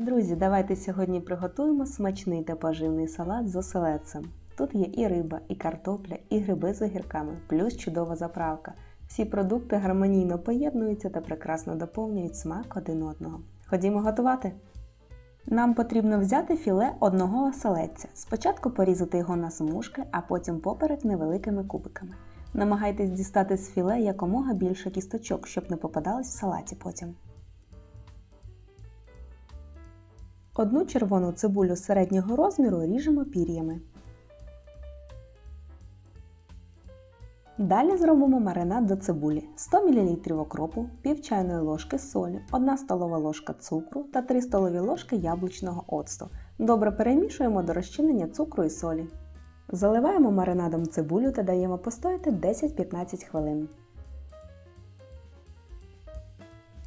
Друзі, давайте сьогодні приготуємо смачний та поживний салат з оселедцем. Тут є і риба, і картопля, і гриби з огірками, плюс чудова заправка. Всі продукти гармонійно поєднуються та прекрасно доповнюють смак один одного. Ходімо готувати! Нам потрібно взяти філе одного оселедця. Спочатку порізати його на смужки, а потім поперек невеликими кубиками. Намагайтесь дістати з філе якомога більше кісточок, щоб не попадались в салаті потім. Одну червону цибулю середнього розміру ріжемо пір'ями. Далі зробимо маринад до цибулі 100 мл окропу, пів чайної ложки солі, 1 столова ложка цукру та 3 столові ложки яблучного оцту. Добре перемішуємо до розчинення цукру і солі. Заливаємо маринадом цибулю та даємо постояти 10-15 хвилин.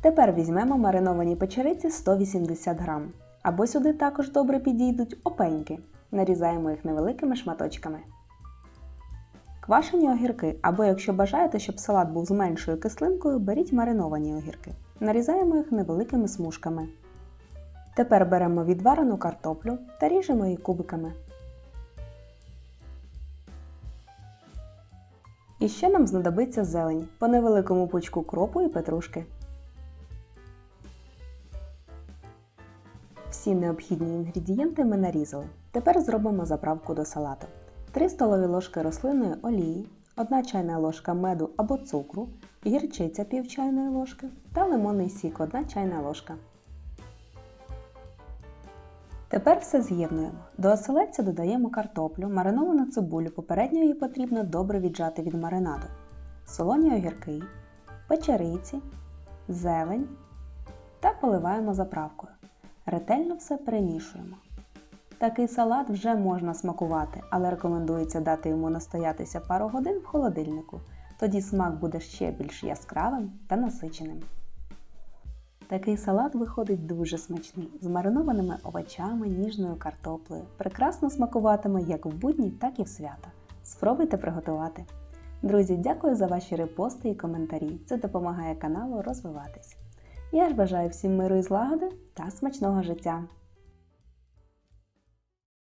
Тепер візьмемо мариновані печериці 180 г. Або сюди також добре підійдуть опеньки. Нарізаємо їх невеликими шматочками. Квашені огірки, або якщо бажаєте, щоб салат був з меншою кислинкою, беріть мариновані огірки. Нарізаємо їх невеликими смужками. Тепер беремо відварену картоплю та ріжемо її кубиками. І ще нам знадобиться зелень по невеликому пучку кропу і петрушки. Всі необхідні інгредієнти ми нарізали. Тепер зробимо заправку до салату. 3 столові ложки рослинної олії, 1 чайна ложка меду або цукру, гірчиця пів чайної ложки та лимонний сік 1 чайна ложка. Тепер все з'єднуємо. До оселедця додаємо картоплю, мариновану цибулю, попередньо її потрібно добре віджати від маринаду, солоні огірки, печериці, зелень та поливаємо заправкою. Ретельно все перемішуємо. Такий салат вже можна смакувати, але рекомендується дати йому настоятися пару годин в холодильнику. Тоді смак буде ще більш яскравим та насиченим. Такий салат виходить дуже смачний, з маринованими овочами, ніжною картоплею. Прекрасно смакуватиме як в будні, так і в свята. Спробуйте приготувати. Друзі, дякую за ваші репости і коментарі. Це допомагає каналу розвиватись. Я ж бажаю всім миру і злагоди та смачного життя!